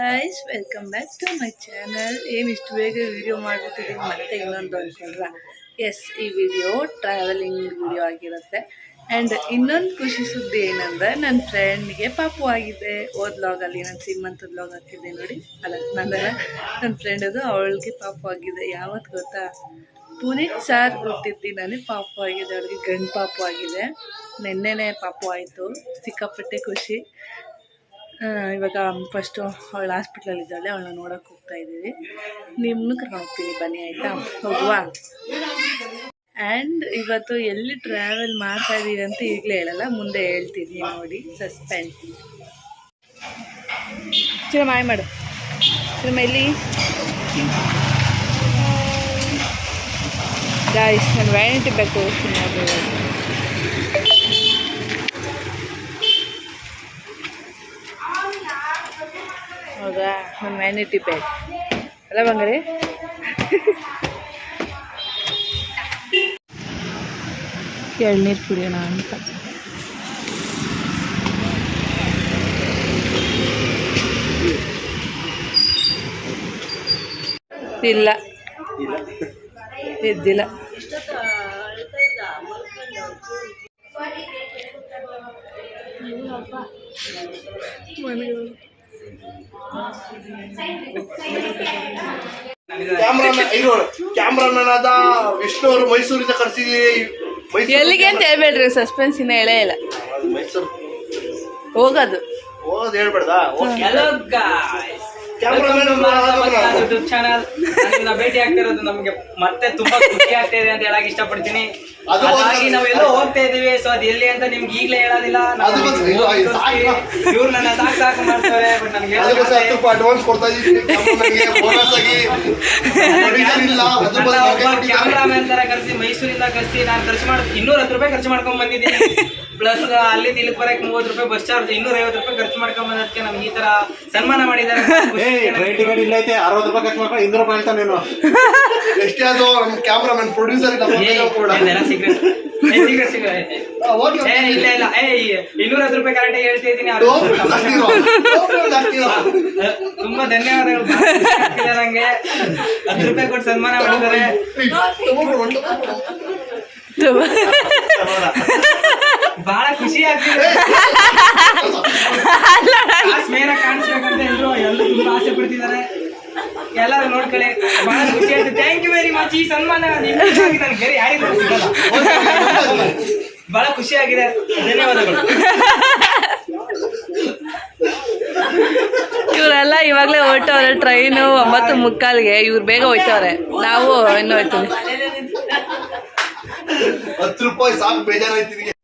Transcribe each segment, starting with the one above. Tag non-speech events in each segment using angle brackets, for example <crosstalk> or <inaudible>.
Guys welcome back to my channel ಏನು ಇಷ್ಟು ಬೇಗ ವಿಡಿಯೋ ಮಾಡ್ಬಿಟ್ಟಿದ್ದೀನಿ, ಮತ್ತೆ ಇನ್ನೊಂದು ಅನ್ಕೊಂಡ್ರ? ಎಸ್ ಈ ವಿಡಿಯೋ ಟ್ರಾವೆಲಿಂಗ್ ವಿಡಿಯೋ ಆಗಿರುತ್ತೆ. ಆ್ಯಂಡ್ ಇನ್ನೊಂದು ಖುಷಿ ಸುದ್ದಿ ಏನಂದ್ರೆ ನನ್ನ ಫ್ರೆಂಡ್ಗೆ ಪಾಪು ಆಗಿದೆ. ಓದ್ ಲಾಗಲ್ಲಿ ನಾನು ಸೀಮಂತ ಲಾಗ್ ಹಾಕಿದ್ದೆ ನೋಡಿ. ಅಲ್ಲ ನಂದಲ್ಲ ನನ್ನ ಫ್ರೆಂಡ್ ಅದು, ಅವಳಿಗೆ ಪಾಪು ಆಗಿದೆ. ಯಾವತ್ತು ಗೊತ್ತಾ? ಪುನೀತ್ ಸಾರ್ ನನಗೆ ಪಾಪು ಆಗಿದೆ. ಅವಳಿಗೆ ಗಂಡು ಪಾಪು ಆಗಿದೆ. ನಿನ್ನೆನೆ ಪಾಪು ಆಯಿತು. ಸಿಕ್ಕಾಪಟ್ಟೆ ಖುಷಿ. ಇವಾಗ ಫಸ್ಟು ಅವಳು ಹಾಸ್ಪಿಟ್ಲಲ್ಲಿ ಇದ್ದಾಳೆ, ಅವಳನ್ನ ನೋಡೋಕೆ ಹೋಗ್ತಾ ಇದ್ದೀವಿ. ನಿಮ್ಮನ್ನು ಕರ್ಕೊಂಡು ಬನ್ನಿ, ಆಯಿತಾ? ಹೋಗುವ? ಆ್ಯಂಡ್ ಇವತ್ತು ಎಲ್ಲಿ ಟ್ರಾವೆಲ್ ಮಾಡ್ತಾ ಇದ್ದೀವಿ ಅಂತ ಈಗಲೇ ಹೇಳಲ್ಲ, ಮುಂದೆ ಹೇಳ್ತೀನಿ ನೋಡಿ ಸಸ್ಪೆನ್ಸ್ ಚಿರ ಮಾಯ ಮಾಡು. ಚಿರಮ ಎಲ್ಲಿ? ಗಾಯ್ಸ್ ನಾನು ವ್ಯಾನಿಟಿ ತೋರಿಸ್ತೀನಿ ನೋಡ್ರಿ ಇವಾಗ. ಹೌದಾ ನನ್ನ ವ್ಯಾನಿಟಿ ಬ್ಯಾಗ್ ಅಲ್ಲ ಬಂಗಾರಿ? ಎಳ್ನೀರು ಕುಡಿಯೋಣ ಅಂತ. ಇಲ್ಲ. ಎದ್ದಿಲ್ಲ. ಕ್ಯಾಮ್ರಾಮನ್ ಇರೋ ಕ್ಯಾಮ್ರಾಮನ್ ಆದ ವಿಷ್ಣು ಅವರು ಮೈಸೂರಿಂದ ಕರ್ಸಿದೀವಿ ಮೈಸೂರು ಎಲ್ಲಿಗೆ ಅಂತ ಹೇಳ್ಬೇಡ್ರಿ ಸಸ್ಪೆನ್ಸ್ ಇನ್ನ ಹೇಳೇ ಇಲ್ಲ. ಮೈಸೂರು. ಹೋಗೋದು. ಹೋಗೋದು ಹೇಳ್ಬೇಡ್ದ? Hello guys cameraman YouTube channel ಭೇಟಿ ಆಗ್ತಿರೋದು ನಮಗೆ ಮತ್ತೆ ತುಂಬಾ ಖುಷಿ ಆಗ್ತಾ ಇದೆ ಅಂತ ಹೇಳಕ್ ಇಷ್ಟಪಡ್ತೀನಿ. ಹಾಗಾಗಿ ನಾವೆಲ್ಲೋ ಹೋಗ್ತಾ ಇದೀವಿ ಸೊ ಅದು ಎಲ್ಲಿ ಅಂತ ನಿಮ್ಗೆ ಈಗಲೇ ಹೇಳೋದಿಲ್ಲ. ಇವ್ರು ನನ್ನ ಸಾಕು ಸಾಕು ಮಾಡ್ತಾರೆ ಬಟ್ ಅಡ್ವಾನ್ಸ್ ಕೊಡ್ತಾ. ಕ್ಯಾಮ್ರಾಮನ್ ತರ ಕರ್ಸಿ ಮೈಸೂರಿಂದ ಕರ್ಸಿ ನಾನು ಖರ್ಚು ಮಾಡಿ ಇನ್ನೂರ ಹತ್ತು ರೂಪಾಯಿ ಖರ್ಚು ಮಾಡ್ಕೊಂಡ್ ಬಂದಿದ್ದೀನಿ. ಪ್ಲಸ್ ಅಲ್ಲಿ ಇಲ್ಲಿ ಬರಕ್ ಮೂವತ್ತು ರೂಪಾಯಿ ಬಸ್ ಚಾರ್ಜ್ ಇನ್ನೂರ ಐವತ್ತು ರೂಪಾಯಿ ಖರ್ಚು ಮಾಡ್ಕೊಂಡ್ ಬಂದಕ್ಕೆ ನಮ್ಗೆ ಈ ತರ ಸನ್ಮಾನ ಮಾಡಿದ್ದಾರೆ. ಟ್ರೈನ್ ಟಿಕೆಟ್ ಇಲ್ಲ ಐತೆ ಅರವತ್ತು ರೂಪಾಯಿ ಖರ್ಚು ಮಾಡ್ಕೊಂಡು ಇನ್ನೂರು ರೂಪಾಯಿ ಹೇಳ್ತಾನೆ ನೀನು ಎಷ್ಟೇ ಅದು ನಮ್ಮ ಕ್ಯಾಮ್ರಾಮನ್ ಪ್ರೊಡ್ಯೂಸರ್ ಇಲ್ಲ ಇಲ್ಲ ಇಲ್ಲ. ಏ ಇನ್ನೂರ ಹತ್ತು ರೂಪಾಯಿ ಹೇಳ್ತಾ ಇದ್ದೀನಿ. ತುಂಬಾ ಧನ್ಯವಾದಗಳು. ನಂಗೆ. ಹತ್ತು ರೂಪಾಯಿ ಕೊಟ್ಟು ಸನ್ಮಾನ ಮಾಡಿದ್ದಾರೆ. ಬಹಳ ಖುಷಿ ಆಗ್ತಿದೆ. ಮೇಲ ಕಾಣಿಸ್ಬೇಕಂತ ಎಲ್ರು ಎಲ್ಲರೂ ತುಂಬಾ ಆಸೆ ಪಡ್ತಿದ್ದಾರೆ. ಎಲ್ಲರೂ ನೋಡ್ಕೊಳ್ಳಿ ಬಹಳ ಖುಷಿ ಆಯ್ತು ಥ್ಯಾಂಕ್ ಯು ವೆರಿ ಮಚ್ ಈ ಸನ್ಮಾನ ನನ್ಗೆ ಬೇರೆ ಯಾರಿಗೂ ಸಿಗಲ್ಲ. ಬಹಳ ಖುಷಿ ಆಗಿದೆ. ಧನ್ಯವಾದಗಳು. ಇವರೆಲ್ಲ ಇವಾಗಲೇ ಹೊರಟವ್ರೆ ಟ್ರೈನು ಒಂಬತ್ತು ಮುಕ್ಕಾಲ್ಗೆ. ಇವ್ರು ಬೇಗ ಹೋಯ್ತವ್ರೆ. ನಾವು ಇನ್ನು ಹೋಯ್ತೀವಿ. ಹತ್ತು ರೂಪಾಯಿ ಸಾಕು ಬೇಜಾರಾಯ್ತು ನಿನಗೆ. ಹಾಯ್.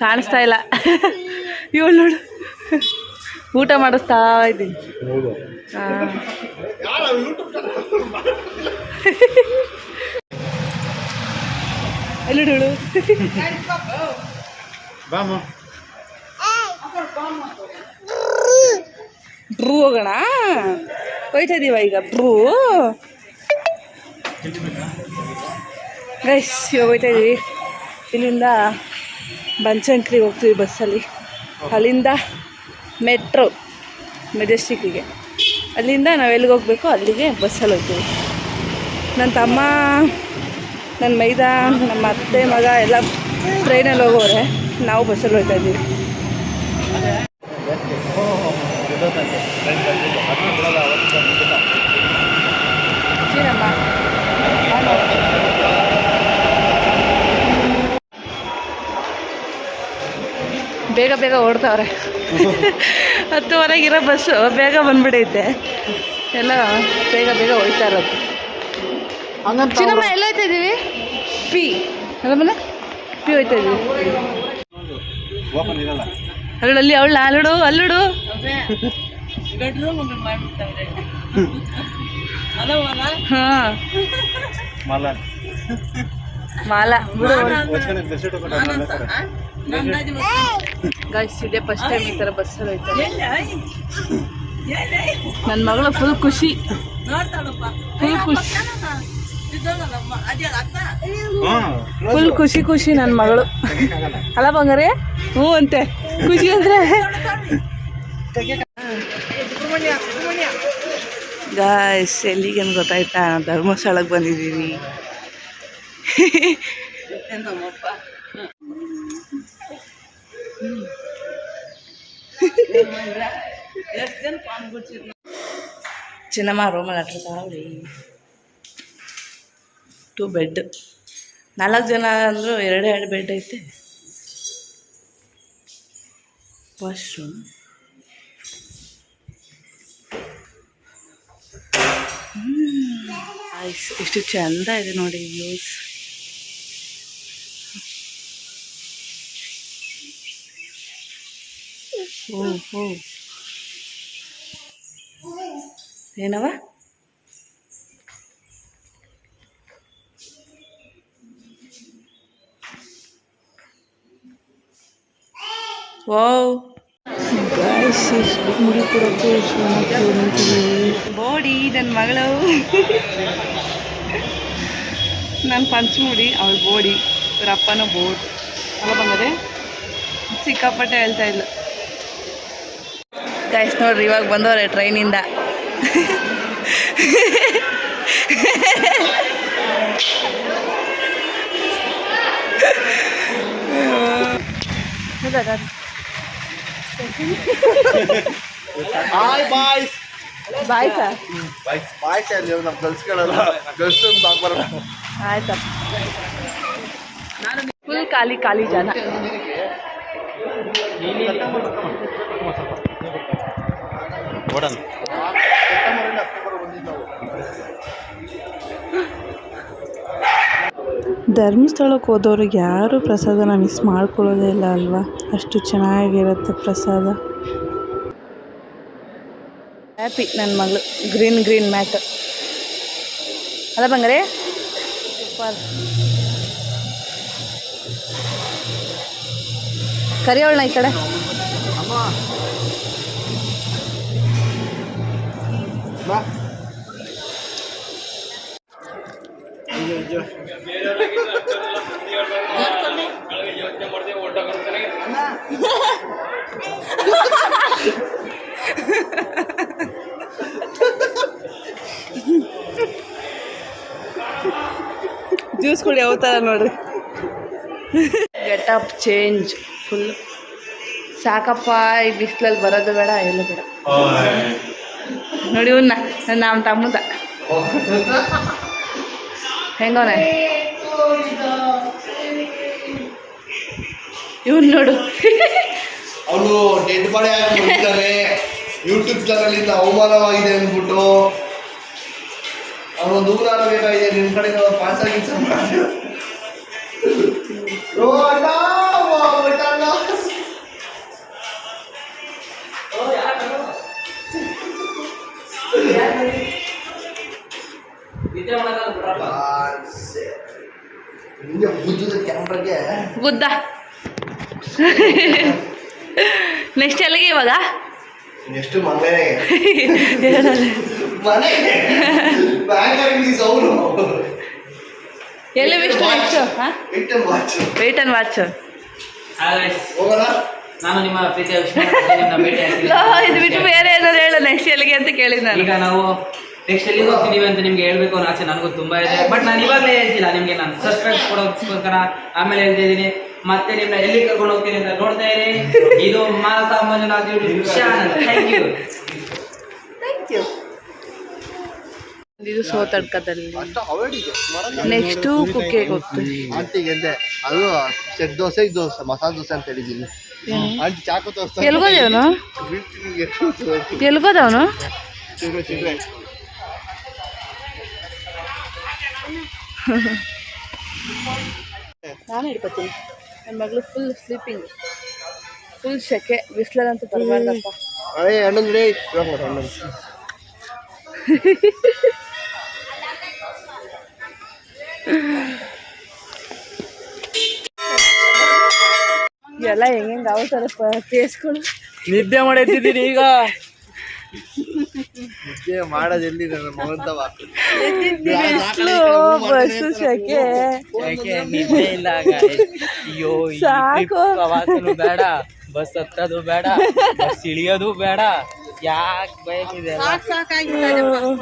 ಕಾಣಿಸ್ತಾ ಇಲ್ಲ. ಇವಳು ನೋಡು. ಊಟ ಮಾಡಿಸ್ತಾ ಇದ್ದೀನಿ. ಆ ಯಾರು ಯೂಟ್ಯೂಬ್ ಚಾನಲ್ ಎಲ್ಲಿಡೋಳು ಬ್ರೂ ಹೋಗೋಣ? ಹೋಯ್ತಾ ಇದೀವ ಈಗ ಬ್ರೂ ಗೈಸ್ ಹೋಗ್ತಾ ಹೋಯ್ತಾ ಇದೀವಿ. ಇಲ್ಲಿಂದ ಬಂಚಂಕ್ರಿಗೆ ಹೋಗ್ತೀವಿ ಬಸ್ಸಲ್ಲಿ. ಅಲ್ಲಿಂದ ಮೆಟ್ರೋ ಮೆಜೆಸ್ಟಿಕ್ಕಿಗೆ. ಅಲ್ಲಿಂದ ನಾವು ಎಲ್ಲಿಗೆ ಹೋಗಬೇಕು ಅಲ್ಲಿಗೆ ಬಸ್ಸಲ್ಲಿ ಹೋಗ್ತೀವಿ. ನನ್ನ ತಮ್ಮ ನನ್ನ ಮೈದ ನಮ್ಮ ಅತ್ತೆ ಮಗ ಎಲ್ಲ ಟ್ರೈನಲ್ಲಿ ಹೋಗೋರೆ ನಾವು ಬಸ್ಸಲ್ಲಿ ಹೋಗ್ತಾ ಇದ್ದೀವಿ. ಬೇಗ ಬೇಗ ಓಡ್ತಾವ್ರೆ. ಹತ್ತುವರೆಗಿರೋ ಬಸ್ಸು ಬೇಗ ಬಂದ್ಬಿಡೈತೆ. ಎಲ್ಲ ಬೇಗ ಬೇಗ ಹೋಯ್ತಾ ಇರೋದು. ಚಿನ್ನಮ್ಮ ಎಲ್ಲ ಹೋಯ್ತಾ ಇದ್ದೀವಿ ಪಿ. ಅಲ್ಲ ಮನೆ ಪಿ ಹೋಯ್ತಾ ಇದ್ದೀವಿ ಅಲ್ಲಲ್ಲಿ ಅವಳು ಅಲ್ಲಡು ಅಲ್ಲಡು. ಹಾಂ. ಮಾಲಾ. ಮಾಲ. ಗಾಯ್ಸ್ ಇದೇ ಫಸ್ಟ್ ಟೈಮ್ ಈ ಥರ ಬಸ್ಸಲ್ಲಿ ಹೋಯ್ತಾರೆ ನನ್ನ ಮಗಳು ಫುಲ್ ಖುಷಿ. ಫುಲ್ ಖುಷಿ. ಫುಲ್ ಖುಷಿ ಖುಷಿ ನನ್ನ ಮಗಳು. ಅಲ್ಲ ಬಂಗಾರೆ ಹ್ಞೂ ಅಂತೆ. ಖುಷಿ ಅಂದ್ರೆ? ಗಾಯ್ಸ್ ಎಲ್ಲಿಗೇನು ಗೊತ್ತಾಯ್ತಾ? ಧರ್ಮಸ್ಥಳಕ್ಕೆ ಬಂದಿದ್ದೀವಿ ಚಿನ್ನಮ್ಮ ರೂಮಲ್ಲಿ ಹಟ್ಟಿರ್ತಾವ್ರಿ ಟು ಬೆಡ್ ನಾಲ್ಕು ಜನ ಅಂದರೂ ಎರಡು ಎರಡು ಬೆಡ್ ಐತೆ. ವಾಶ್ರೂಮ್ ಇಷ್ಟು ಚಂದ ಇದೆ ನೋಡಿ ವ್ಯೂಸ್ ಓ ಹ್ಞೂ ಏನವ? ವಾವ್. ಬೋಡಿ ನನ್ನ ಮಗಳು. ನನ್ನ ಪಂಚಮುಡಿ ಅವಳ ಬೋಡಿ ಇವ್ರ ಅಪ್ಪನ ಬೋಟ್ ಅಲ್ಲ ಬಂದರೆ ಸಿಕ್ಕಾಪಟ್ಟೆ ಹೇಳ್ತಾ ಇಲ್ಲ ಗಾಯ್ಸ್ ನೋಡ್ರಿ ಇವಾಗ ಬಂದವ್ರೆ ಟ್ರೈನಿಂದ hi bye bye sir bye ಬಾಯ್ ನೀವು ನಮ್ಮ ಫುಲ್ ಖಾಲಿ ಖಾಲಿ ಜನ. ನೋಡೋಣ. ಧರ್ಮಸ್ಥಳಕ್ಕೆ ಹೋದವ್ರಿಗೆ ಯಾರು ಪ್ರಸಾದನ ಮಿಸ್ ಮಾಡ್ಕೊಳ್ಳೋದೇ ಇಲ್ಲ ಅಲ್ವಾ? ಅಷ್ಟು ಚೆನ್ನಾಗಿರುತ್ತೆ ಪ್ರಸಾದ. ಹ್ಯಾಪಿ ನನ್ನ ಮಗಳು. ಗ್ರೀನ್ ಗ್ರೀನ್ ಮ್ಯಾಟ್ ಅಲ್ಲ ಬಂಗಾರೆ? ಸೂಪರ್ ಈ ಕಡೆ. ಜ್ಯೂಸ್ ಕುಡಿ ಯಾವ ಥರ ನೋಡ್ರಿ. ಗೆಟಪ್ ಚೇಂಜ್ ಫುಲ್ ಸಾಕಪ್ಪ ಈ ಬಿಸಿಲಲ್ಲಿ ಬರೋದು ಬೇಡ ಎಲ್ಲ ಬೇಡ. ನೋಡಿ ಇವನ್ನ ನಮ್ಮ ತಮ್ಮದ. ಹೆಂಗೋನ ಇವನ್ ನೋಡು. ಅವನು ಡೆಡ್ ಬಾಡಿ ಆಗಿ ಬಂದಿದ್ದಾನೆ ಯೂಟ್ಯೂಬ್ ಚಾನಲ್ ಇಂದ ಅವಮಾನವಾಗಿದೆ ಅಂದ್ಬಿಟ್ಟು. ಅವನು ದೂರ ಆಗಬೇಕಾಗಿದೆ ನಿಮ್ಮ ಕಡೆ ಪಾಸ್ ಆಗಿ ಗುದ್ದ. ನೆಕ್ಸ್ಟ್ ಎಲ್ಲಿಗೆ ಇವಾಗ? ಎಲ್ಲಿ Vishnu next wait and watch ನಾನು ನಿಮ್ಮ ಪ್ರೀತಿಯ ವಿಷ್ಣು ಇದು ಬಿಟ್ಟು ಬೇರೆ ಏನಾದ್ರು ಹೇಳು ನೆಕ್ಸ್ಟ್ ಎಲ್ಲಿಗೆ ಅಂತ ಕೇಳಿದ್ ನಾನು. ಈಗ ನಾವು ನೆಕ್ಸ್ಟ್ ಎಲ್ಲಿಗೆ ಹೋಗ್ತಿದೀವಿ ಅಂತ ನಿಮ್ಗೆ ಹೇಳ್ಬೇಕು ಅನ್ನೋ ಆಸೆ ನನಗೂ ತುಂಬಾ ಇದೆ. ಬಟ್ ನಾನು ಇವಾಗಲೇ ಹೇಳ್ತಿಲ್ಲ ನಿಮ್ಗೆ ನಾನು ಸಬ್ಸ್ಕ್ರೈಬ್ ಕೊಡೋಕ್ಕೋಸ್ಕರ ಆಮೇಲೆ ಹೇಳ್ತಾ ಇದ್ದೀನಿ. ಮತ್ತೆ ನಿಮ್ನ ಎಲ್ಲಿ ಕರ್ಕೊಂಡು ಹೋಗ್ತೀನಿ ಅಂತ ನೋಡ್ತಾ ಇರಿ. ಇದು Manasa Manjunath YouTube channel thank you ಇದು ಸೋತಡ್ಕದಲ್ಲಿ ನೆಕ್ಸ್ಟು ಕುಕ್ಕೆಗೆ ಹೋಗ್ತೀವಿ ಆಂಟಿಗೆ ಅಂದೆ ಅದು ಸೆಟ್ ದೋಸೆ ಇದು ದೋಸೆ ಮಸಾಲೆ ದೋಸೆ ಅಂತ ಹೇಳಿದ್ದೀನಿ. ಆಂಟಿ ಚಾಕು ತೋರಿಸ್ತಾ ಎಲ್ಗೋದೇವನು? ಎಲ್ಗೋದವನು? ನಾನು ಹಿಡ್ಕೊತೀನಿ. ನನ್ನ ಮಗಳು ಫುಲ್ ಸ್ಲೀಪಿಂಗ್ ಫುಲ್ ಸೆಕೆ ಬಿಸಿಲಂತೂ ಬರಬಾರ್ದಪ್ಪ ಎಲ್ಲ ಹೆಂಗೆ ಅವಸರ ಕೇಸ್ಕೊಂಡು ನಿದ್ದೆ ಮಾಡಿದ್ದೀನಿ ಈಗ ನಿದ್ದೆ ಮಾಡೋದು ಎಲ್ಲಿ ನನ್ನ ಮಗಂತವ ಬಸ್ಸು ಸೆಕೆ ನಿದ್ದೆ ಇಲ್ಲ ಅಯ್ಯೋ ಸಾಕು. ಬೇಡ ಬಸ್ ಹತ್ತೋದು ಬೇಡ ಬಸ್ ಇಳಿಯೋದು ಬೇಡ. ಯಾಕೆ ಬಯಕಿದೆ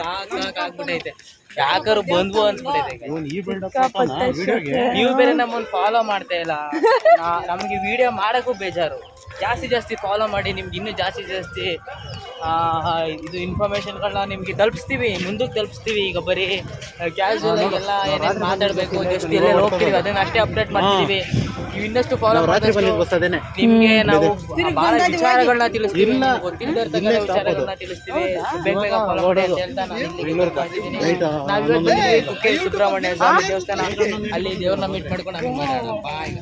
ಸಾಕ್ ಸಾಕ್ ಆಗ್ಬಿಟ್ಟೈತೆ. ಯಾಕಾರು ಬಂದ್ವು ಅನ್ಸ್ಬಿಟ್ಟೈತೆ. ನೀವು ಬೇರೆ ನಮ್ಮನ್ನ ಫಾಲೋ ಮಾಡ್ತಾ ಇಲ್ಲ. ನಮ್ಗೆ ವಿಡಿಯೋ ಮಾಡಕ್ಕೂ ಬೇಜಾರು. ಜಾಸ್ತಿ ಜಾಸ್ತಿ ಫಾಲೋ ಮಾಡಿ ನಿಮ್ಗೆ ಇನ್ನೂ ಜಾಸ್ತಿ ಜಾಸ್ತಿ ಇದು ಇನ್ಫಾರ್ಮೇಶನ್ಗಳನ್ನ ನಿಮ್ಗೆ ತಲುಪಿಸ್ತೀವಿ ಮುಂದಕ್ಕೆ ತಲುಪಿಸ್ತೀವಿ ಈಗ ಬರೀ ಕ್ಯಾಶುವಲ್ ಎಲ್ಲ ಏನೇನು ಮಾತಾಡಬೇಕು ಜಸ್ಟ್ ಎಲ್ಲೆಲ್ಲಿ ಹೋಗ್ತೀವಿ ಅದನ್ನ ಅಷ್ಟೇ ಅಪ್ಡೇಟ್ ಮಾಡ್ತೀವಿ ನೀವು ಇನ್ನಷ್ಟು ಫಾಲೋ ಮಾಡಿ ನಿಮಗೆ ನಾವು ಬಹಳ ವಿಚಾರಗಳನ್ನ ತಿಳಿಸ್ತೀವಿ ಗೊತ್ತಿಲ್ಲದ ವಿಚಾರಗಳನ್ನ ತಿಳಿಸ್ತೀವಿ ಬೇಗ ಬೇಗ ಫಾಲೋ ಮಾಡಿ ಅಂತ ಹೇಳ್ತಾ. ನಾವ್ ಕುಕ್ಕೆ ಸುಬ್ರಹ್ಮಣ್ಯ ಸ್ವಾಮಿ ದೇವಸ್ಥಾನ ಅಲ್ಲಿ ದೇವ್ರನ್ನ ಮೀಟ್ ಮಾಡ್ಕೊಂಡು ಹಂಗೆ ಬಾಯ್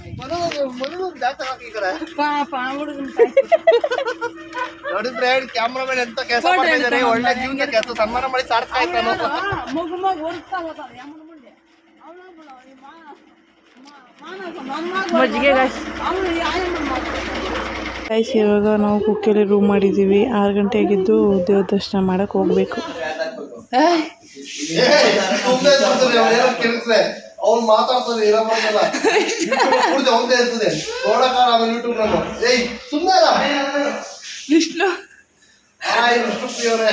ನೋಡಿ ಫ್ರೆಂಡ್ ಕ್ಯಾಮ್ರಾಮನ್ ಎಂತ ಕೆಲಸ ಮಾಡ್ತಿದ್ದಾರೆ ಒಳ್ಳೆ ಜೀವನ ಕೆಲಸ ಸನ್ಮಾನ ಮಾಡಿ ಮಜ್ಜಿಗೆ ಗೈಸ್ ಇವಾಗ ನಾವು ಕುಕ್ಕೆಲಿ ರೂಮ್ ಮಾಡಿದ್ದೀವಿ ಆರು ಗಂಟೆಗಿದ್ದು ದೇವ್ರ ದರ್ಶನ ಮಾಡಕ್ಕೆ ಹೋಗ್ಬೇಕು. ಅವ್ನು ಮಾತಾಡ್ತಾನೆ ಏನೋ ಮಾಡ್ತಾನ. ಕುಡ್ದು ಒಂದೇ ಇರ್ತದೆ. ನೋಡಕ್ಕಾರ ಆಮೇಲೆ ಯೂಟ್ಯೂಬ್ ನಾನು ಏಯ್ ಸುಮ್ಮನೆ ವಿಷ್ಣು. ಹಾಯ್ ವಿಷ್ಣು ಪ್ರಿಯವ್ರೆ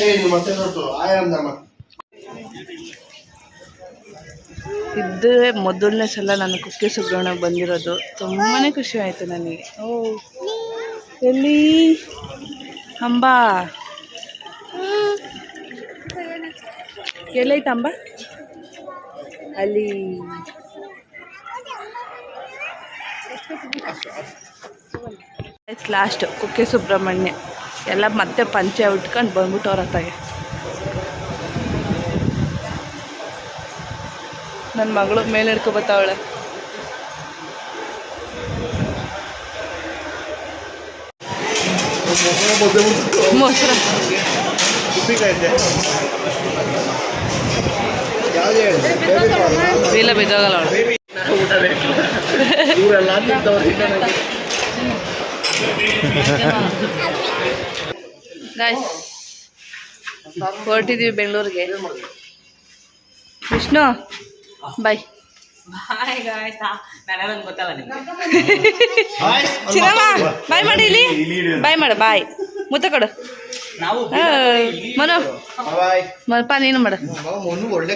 ಏಯ್ ನೀವು ಮತ್ತೆ ನೋಡ್ತು ಆಯ್ ಅಂದಮ್ಮ ಇದೇ ಮೊದಲನೇ ಸಲ ನಾನು ಕುಕ್ಕೆ ಸುಬ್ರಹ್ಮಣ್ಯ ಬಂದಿರೋದು. ತುಂಬಾ ಖುಷಿ ಆಯಿತು ನನಗೆ. ಓ. ಎಲ್ಲಿ? ಅಂಬ. ಎಲ್ಲೈತೆ ಅಂಬ ಅಲ್ಲಿ ಲಾಸ್ಟ್ ಕುಕ್ಕೆ ಸುಬ್ರಹ್ಮಣ್ಯ. ಎಲ್ಲ ಮತ್ತೆ ಪಂಚೆ ಉಟ್ಕೊಂಡು ಬಂದ್ಬಿಟ್ಟು ಅವ್ರ ಹತ್ತಾಗೆ ನನ್ನ ಮಗಳು ಮೇಲೆ ಹಿಡ್ಕೊ ಬತ್ತಾವಳೆ. ಮೊಸರು. ಇಲ್ಲ ಬಿದ್ದೋಗಲ್ಲ ಅವಳು. ಹೊರಟಿದೀವಿ ಬೆಂಗಳೂರಿಗೆ. ವಿಷ್ಣು ಬಾಯ್ ಬಾಯ್ ಗಾಯ್ಸ್ ನಾನೆಲ್ಲ ಗೊತ್ತಲ್ಲ ನಿಮ್ಗೆ. <laughs> ಚಿನ್ನಮ್ಮ ಬಾಯ್ ಮಾಡಿ ಇಲ್ಲಿ. ಬಾಯ್ ಮಾಡು ಬಾಯ್ ಮುತ್ತ ಕೊಡು ಮನು ಮಲ್ಪ ನೀನು ಮಾಡ ಮೊನ್ನೆ ಒಳ್ಳೆ